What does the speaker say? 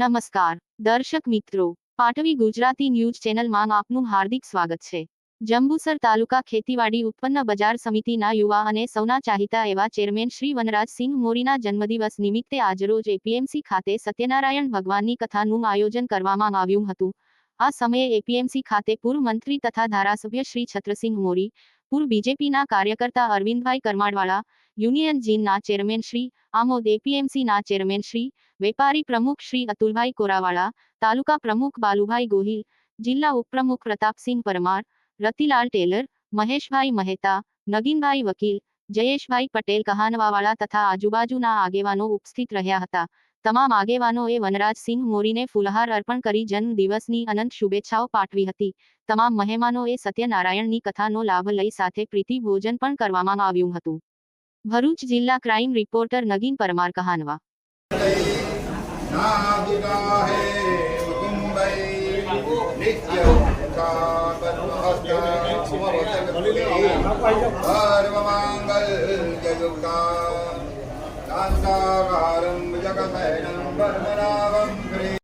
નમસ્કાર, દર્શક મિત્રો. પાટવી ગુજરાતી ન્યૂઝ ચેનલમાં આપનું હાર્દિક સ્વાગત છે. જંબુસર તાલુકા ખેતીવાડી ઉત્પન્ન બજાર સમિતિના યુવા અને સૌના ચાહિતા એવા ચેરમેન શ્રી વનરાજસિંહ મોરીના જન્મદિવસ નિમિત્તે આજરોજ એપીએમસી ખાતે સત્યનારાયણ ભગવાનની કથાનું આયોજન કરવામાં આવ્યું હતું. આ સમયે એપીએમસી ખાતે પૂર્વ મંત્રી તથા ધારાસભ્ય શ્રી છત્રસિંહ મોરી પૂર્વ બીજેપીના કાર્યકર્તા અરવિંદભાઈ કરમાડવાળા, યુનિયન જીનના ચેરમેન શ્રી આમોદ એપીએમસીના ચેરમેન શ્રી, વેપારી પ્રમુખ શ્રી અતુલભાઈ કોરાવાળા, તાલુકા પ્રમુખ બાલુભાઈ ગોહિલ, જિલ્લા ઉપપ્રમુખ પ્રતાપસિંહ પરમાર, રતિલાલ ટેલર, મહેશભાઈ મહેતા, નગીનભાઈ વકીલ, જયેશભાઈ પટેલ કહાનવાવાળા તથા આજુબાજુના આગેવાનો ઉપસ્થિત રહ્યા હતા. તમામ આગેવાનોએ વનરાજસિંહ મોરીને ફૂલહાર અર્પણ કરી જન્મદિવસની અનંત શુભેચ્છાઓ પાઠવી હતી. તમામ મહેમાનોએ સત્યનારાયણની કથાનો લાભ લઈ સાથે પ્રીતિ ભોજન પણ કરવામાં આવ્યું હતું. ભરૂચ જિલ્લા ક્રાઇમ રિપોર્ટર નગીન પરમાર કહાનવા. સર્વમાંગલ જયુક્તા Para, para.